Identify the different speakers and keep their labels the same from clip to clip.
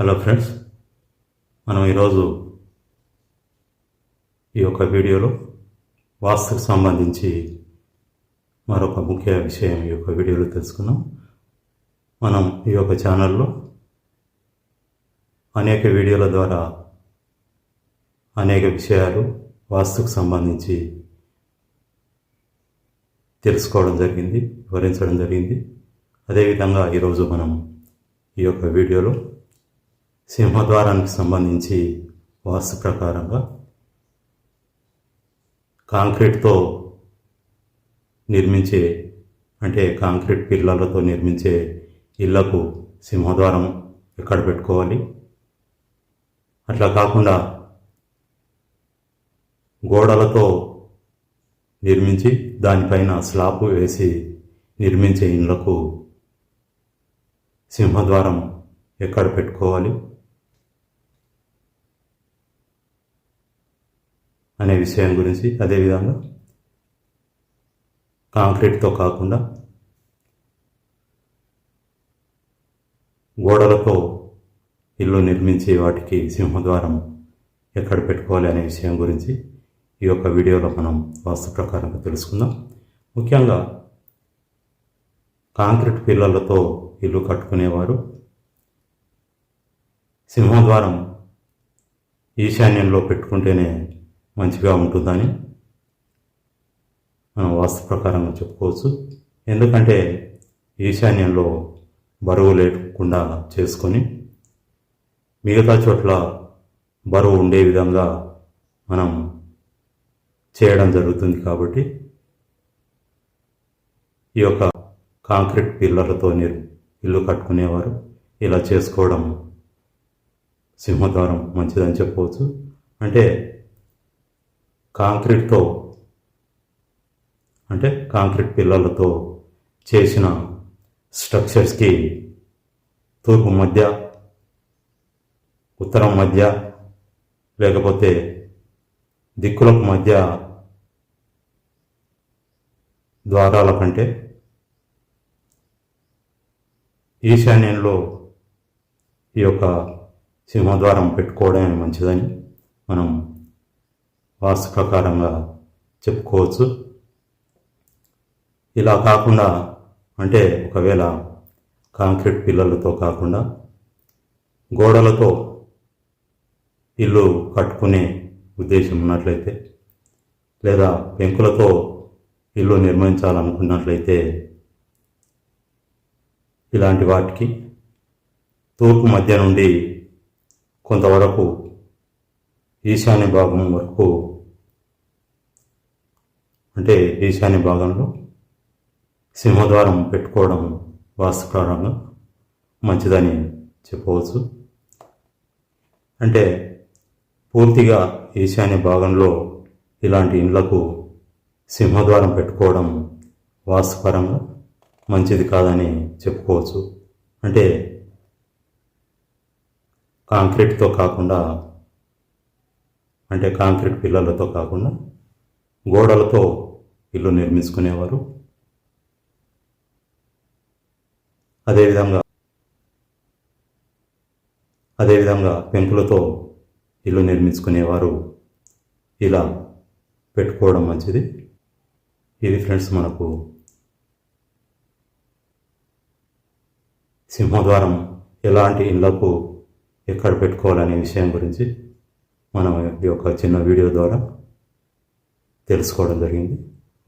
Speaker 1: Hello friends మనం ఈరోజు ఈ యొక్క వీడియోలో వాస్తుకు సంబంధించి మరొక ముఖ్య విషయం ఈ యొక్క వీడియోలో తెలుసుకున్నాం మనం ఈ యొక్క ఛానల్లో అనేక వీడియోల ద్వారా అనేక విషయాలు వాస్తుకు సంబంధించి తెలుసుకోవడం జరిగింది వివరించడం జరిగింది. అదేవిధంగా ఈరోజు మనం ఈ యొక్క వీడియోలో సింహద్వారానికి సంబంధించి వాస్తు ప్రకారంగా కాంక్రీట్తో నిర్మించే అంటే కాంక్రీట్ పిల్లలతో నిర్మించే ఇళ్ళకు సింహద్వారం ఎక్కడ పెట్టుకోవాలి? అట్లా కాకుండా గోడలతో నిర్మించి దానిపైన స్లాబ్ వేసి నిర్మించే ఇండ్లకు సింహద్వారం ఎక్కడ పెట్టుకోవాలి? అనే విషయం గురించి అదేవిధంగా కాంక్రీట్తో కాకుండా గోడలతో ఇల్లు నిర్మించి వాటికి సింహద్వారం ఎక్కడ పెట్టుకోవాలి అనే విషయం గురించి ఈ యొక్క వీడియోలో మనం వాస్తు ప్రకారంగా తెలుసుకుందాం. ముఖ్యంగా కాంక్రీట్ పిల్లలతో ఇల్లు కట్టుకునేవారు సింహద్వారం ఈశాన్యంలో పెట్టుకుంటేనే మంచిగా ఉంటుందని మనం వాస్తు ప్రకారంగా చెప్పుకోవచ్చు. ఎందుకంటే ఈశాన్యంలో బరువు లేకుండా చేసుకొని మిగతా చోట్ల బరువు ఉండే విధంగా మనం చేయడం జరుగుతుంది కాబట్టి ఈ యొక్క కాంక్రీట్ పిల్లర్లతో నీరు ఇల్లు కట్టుకునేవారు. ఇలా చేసుకోవడం సింహద్వారం మంచిదని చెప్పవచ్చు. అంటే కాంక్రీట్తో అంటే కాంక్రీట్ పిల్లలతో చేసిన స్ట్రక్చర్స్కి తూర్పు మధ్య ఉత్తరం మధ్య లేకపోతే దిక్కులకు మధ్య ద్వారాల కంటే ఈశాన్యంలో ఈ యొక్క సింహద్వారం పెట్టుకోవడమే మంచిదని మనం వాస్తు ప్రకారంగా చెప్పుకోవచ్చు. ఇలా కాకుండా అంటే ఒకవేళ కాంక్రీట్ పిల్లలతో కాకుండా గోడలతో ఇల్లు కట్టుకునే ఉద్దేశం ఉన్నట్లయితే లేదా పెంకులతో ఇల్లు నిర్మించాలనుకున్నట్లయితే ఇలాంటి వాటికి తూర్పు మధ్య నుండి కొంతవరకు ఈశాన్య భాగం వరకు అంటే ఈశాన్య భాగంలో సింహద్వారం పెట్టుకోవడం వాస్తుప్రకారంగా మంచిదని చెప్పవచ్చు. అంటే పూర్తిగా ఈశాన్య భాగంలో ఇలాంటి ఇండ్లకు సింహద్వారం పెట్టుకోవడం వాస్తుపరంగా మంచిది కాదని చెప్పుకోవచ్చు. అంటే కాంక్రీట్తో కాకుండా అంటే కాంక్రీట్ పిల్లలతో కాకుండా గోడలతో ఇల్లు నిర్మించుకునేవారు. అదేవిధంగా అదేవిధంగా పెంపులతో ఇల్లు నిర్మించుకునేవారు. ఇలా పెట్టుకోవడం మంచిది. ఇది ఫ్రెండ్స్ మనకు సింహద్వారం ఎలాంటి ఇళ్ళకు ఎక్కడ పెట్టుకోవాలనే విషయం గురించి మనం ఈ యొక్క చిన్న వీడియో ద్వారా తెలుసుకోవడం జరిగింది.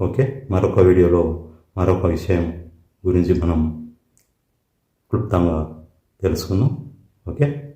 Speaker 1: ఓకే? మరొక వీడియోలో మరొక విషయం గురించి మనం క్లుప్తంగా తెలుసుకుందాం. ఓకే?